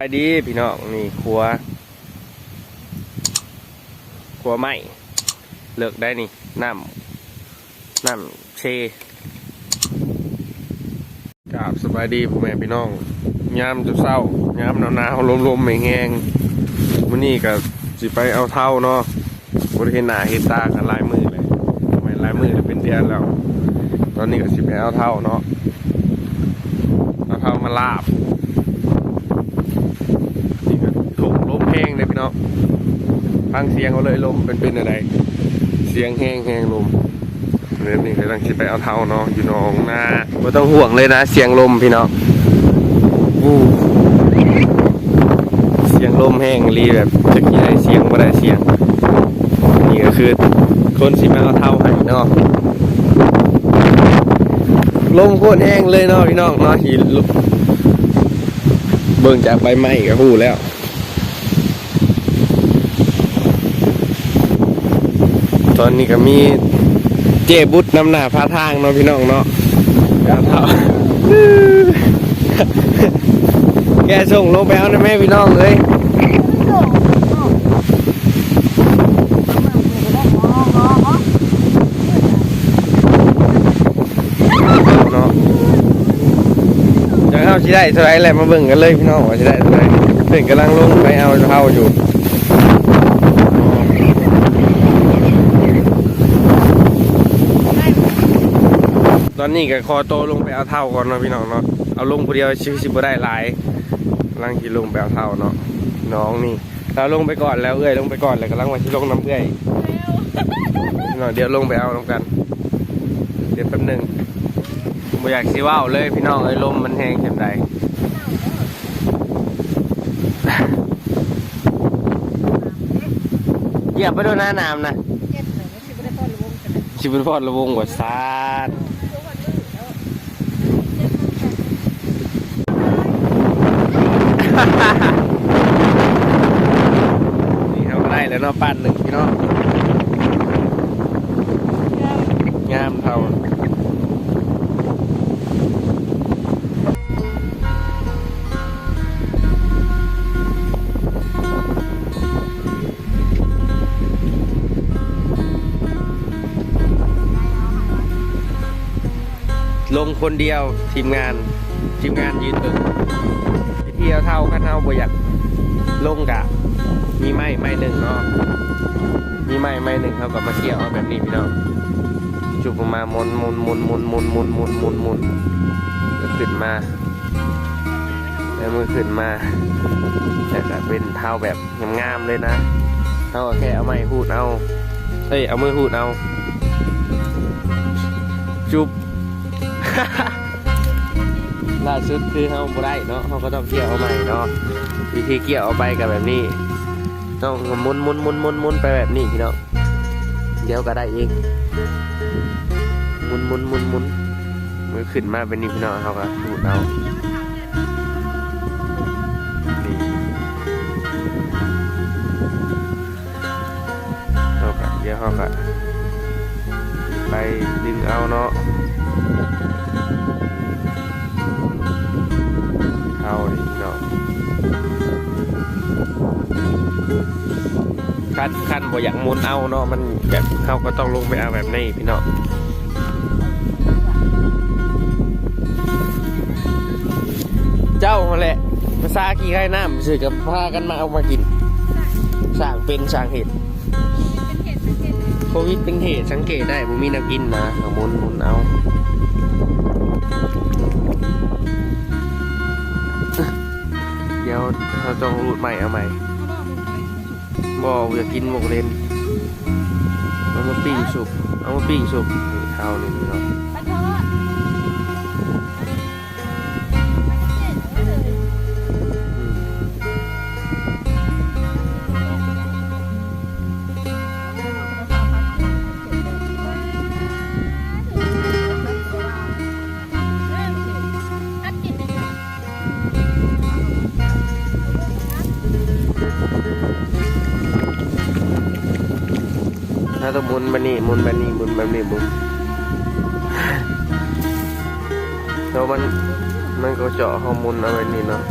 ไปดีพี่น้องนี่ครัวครัวไหมเลิกได้นี่น้ำน้ำเชกราบสบายดีพ่อแม่พี่น้องยามจะเศร้ายามหนาวหนาวลมลมไม่แห้งวันนี้ก็สิไปเอาเท่าเนาะบริเห็นหน้าเห็นตากันลายมือเลยทำไมลายมือเลยเป็นเดือนแล้ว ตอนนี้ก็สิไปเอาเท่าเนาะเอาเท่ามาลาบ นี่ก็ถูกลมแห้งเลยพี่น้องฟังเสียงเขาเลยลมเป็นเป็นอะไรเสียงแห้งแห้งลมเรื่องนี้กำลังคิดไปเอาเท้าเนาะอยู่น้องนาไม่ต้องห่วงเลยนะ เสียงลมพี่น้องอู้เสียงลมแห้งรีแบบจะกี่ได้เสียงไม่ได้เสียง นี่ก็คือคนสิมาเอาเท้าให้เนาะลมโคตรแห้งเลยเนาะพี่น้องเนาะหินเบิ่งจากใบไม้ก็หูแล้ว ตอนนี้ก็มีเจบุตรนำหน้าพาทางเนาะพี่น้องเนาะครับเท่าแกส่งลงไปเอานะแม่พี่น้องเลยเนาะจะเข้าชิได้เท่าไรแหละมาเบิ่งกันเลยพี่น้องว่าชิได้เท่าไรเพิ่นกำลังลงไปเอาเท้าอยู่ อนนี้ก็คอโตลงไปเอาเท่าก่อนเนาะพี่น้องเนาะเอาลงผู้เดียวชิชิบ่ได้หลายกำลังที่ลงไปเอาเท่าเนาะน้องนี่เราลงไปก่อนแล้วเอ้ยลงไปก่อนแล้วกำลังว่าที่ลงน้ำเอ้ยเนาะเดี๋ยวลงไปเอาน้ำกัน เดี๋ยวแป๊บหนึงบ่อยากสิว่าวเลยพี่น้องเอ้ยลมมันแห้งเข็มใดเหยียบไปโดนหน้าน้ำนะเจ็ดเลยไม่ใช่ไม่ได้ต้อนระวงกันนะชิบุพอดระวงกว่าซาด นี่เขาก็ได้แล้วเนาะปั้นหนึ่งพี่น้องงามเท่าลงคนเดียวทีมงานทีมงานยืนตึง พิธีเอาเท่ากันเท่าบ่อยากลงกะ มีไม้ไม้หนึ่งเนาะมีไม้ไม้หนึ่งเขาก็มาเกี่ยวเอาแบบนี้พี่น้องจุกออกมาหมุนหมุนหมุนหมุนหมุนหมุนหมุนหมุนหมุนก็ขึ้นมาแล้วมือขึ้นมาแล้วก็เป็นเท้าแบบงามๆเลยนะเท้าแค่เอาไม้หูดเอาเอ้ยเอามือหูดเอาจุบ ล่าสุดคือเขาบ่ได้เนาะเขาก็ต้องเกี่ยวเอาใหม่เนาะวิธีเกี่ยวเอาไปกับแบบนี้ ต้องมุนมุนมุนมุนมุนไปแบบนี้พี่น้องเดี๋ยวก็ได้เองมุนมุนมุนมุนมือขึ้นมาเป็นนี่พี่น้องเขาก็ดูดเอาเดี๋ยวเขาก็ไปดึงเอาเนาะ ขั้นขั้นบ่อยากมุนเอาเนาะมันแบบเขาก็ต้องลงไปเอาแบบนี้พี่เนาะเจ้ามาแหละภาษากี่ไข่น้ำสื่อกับพากันมาเอามากินสร้างเป็นสร้างเหตุโควิดเป็นเหตุสังเกตได้ผมมีแนวกินนะมุนมุนเอาเดี๋ยวเราต้องรูดใหม่เอาใหม่ กอยากกินหมกเลนเอามาปิ้งสุกเอามาปิ้งสุกเท่านี้พี่น้องปลาะ ถ้าต้องมุนไปนี่มุนไปนี่มุนไปนี่มุนแล้วมันมันก็เจาะฮอร์โมนอะไรนี่เนาะ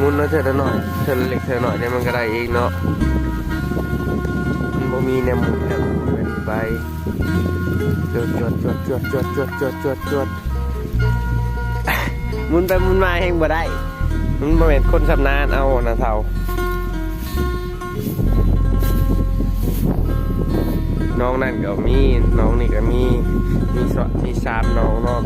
มุนนะเธอลหน่อยเธอเล็กเธอหน่อยเนี่ยมันก็ได้เองเนาะมันบ่มีเนี่ยมุนเนี่ยเป็นไปจวดจวดจวดจวดจวดจวดจวดจวดจวดมุนไปมุนมาแห่งบ่ได้มันบ่เป็นคนชำนาญเอานะเท่า น้องนั่นก็มีน้องนี่ก็มีมีสมีสามน้องเนาะ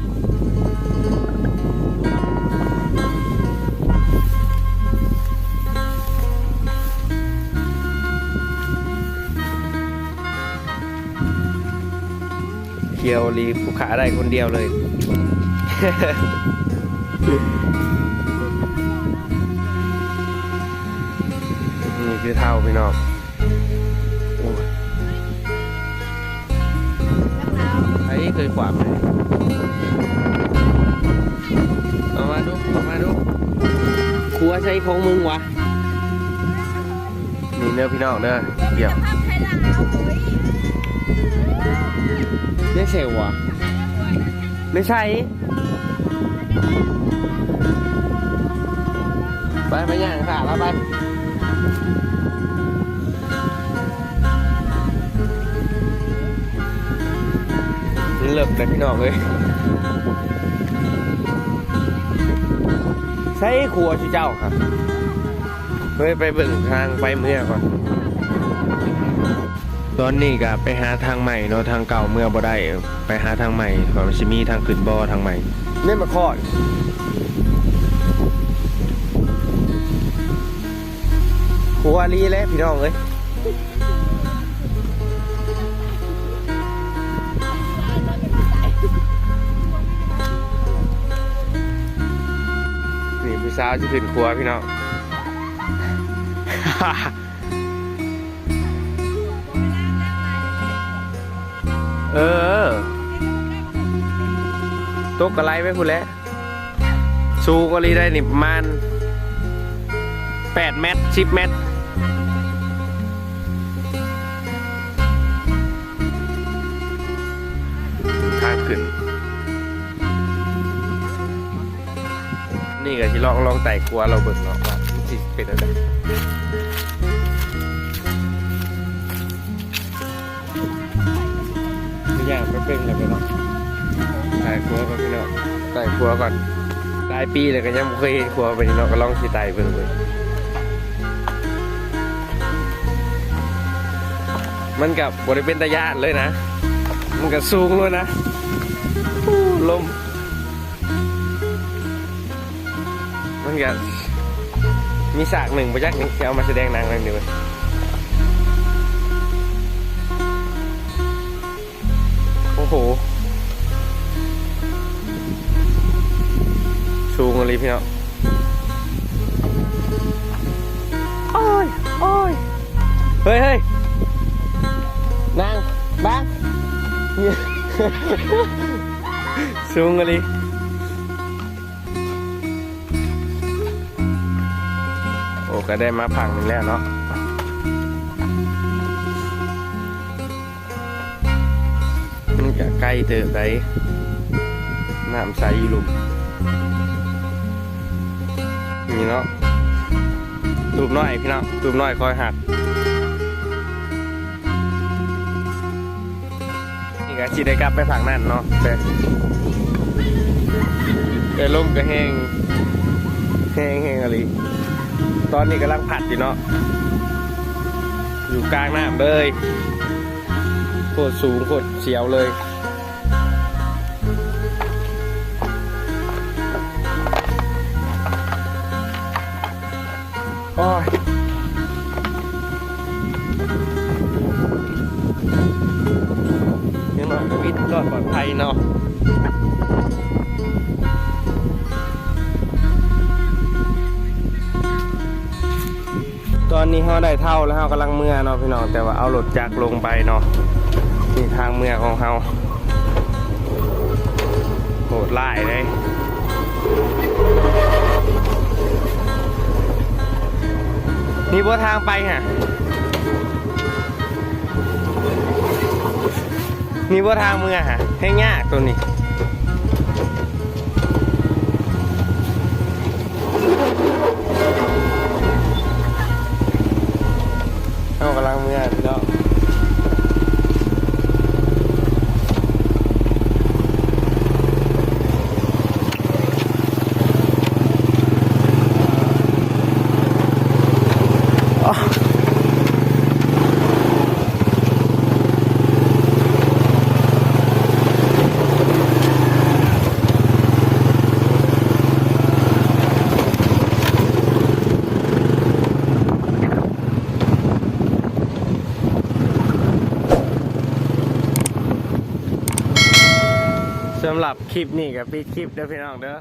เคียวรีผู้ขาได้คนเดียวเลยนี่คือเท่าพี่น้อง เคยขวางเลยเอามาดูเอามาดูครัวใช้ของมึงวะนี่เนื้อพี่น้องเด้อเดี๋ยวไทยลาวเฮ้ยไม่ใช่วะไม่ใช่ไปไปย่างค่ะแล้วไป เลิกเลยพี่น้องเลยใช้ครัวชื่อเจ้าครับเฮ้ยไปเบิ่งทางไปเมื่อก่อน ตอนนี้ก็ไปหาทางใหม่เนาะทางเก่าเมื่อบ่ได้ไปหาทางใหม่ว่ามันสิมีทางขึ้นบ่อทางใหม่นี่มาคอดหัวลีแล้วพี่น้องเอ้ย ผู้สาวจะขึ้นครัวพี่น้องเออตกกระไรไปพูดแล้วสูก็รีได้นี่ประมาณ8เมตร10เมตรทางขึ้น นี่ก็ที่ลองลองไต่ครัวเราเบิ่งเนาะว่ามันสิเป็นอะไรไม่ยากไปเป็นเลยไปเนาะไต่ครัวก่อนพี่เนาะไต่ครัวก่อนหลายปีเลยก็ยังไม่เคยเห็นครัวไปนี่เนาะก็ลองสิไต่เบิ่งเลยมันกับบริเป็นตะยานเลยนะ มันก็สูงเลยนะลม มันก็มีฉากหนึ่งประยักษ์นี่ที่เอามาแสดงหนางอะไรนี่เว้ยโอ้โห สูงเลยพี่เนาะโอ้ย โอ้ย เฮ้ยเฮ้ยนางบ้างเนี่ยสูงเลย ก็ได้มาพังหนึ่งแล้วเนาะมันก็ใกล้เติบได้น้ำใสอยู่หลุมนี่เนาะตูบน้อยพี่น้องตูบน้อยคอยหักนี่ก็ชีได้กลับไปผักนั่นเนาะแต่แต่ลมก็แห้งแห้งแห้งอะไร ตอนนี้กำลังผัดอยู่เนาะ อยู่กลางน้ำเลยโคตรสูงโคตรเสียวเลย โอ้ยยังหน่อยก็วิทย์รอดปลอดภัยเนาะ อนนี้เขาได้เท่าแล้วเขากำลังเมื่อเนาะพี่น้องแต่ว่าเอารถจักรลงไปเนาะนี่ทางเมื่อของเขาโหดไล่เลยนี่บัวทางไปฮะนี่บัวทางเมื่อฮะให้ยากตัวนี้ เข้ากำลังเมือนเนาะ หรับคลิปนี้กับปิดคลิปเด้อพี่น้องเด้อ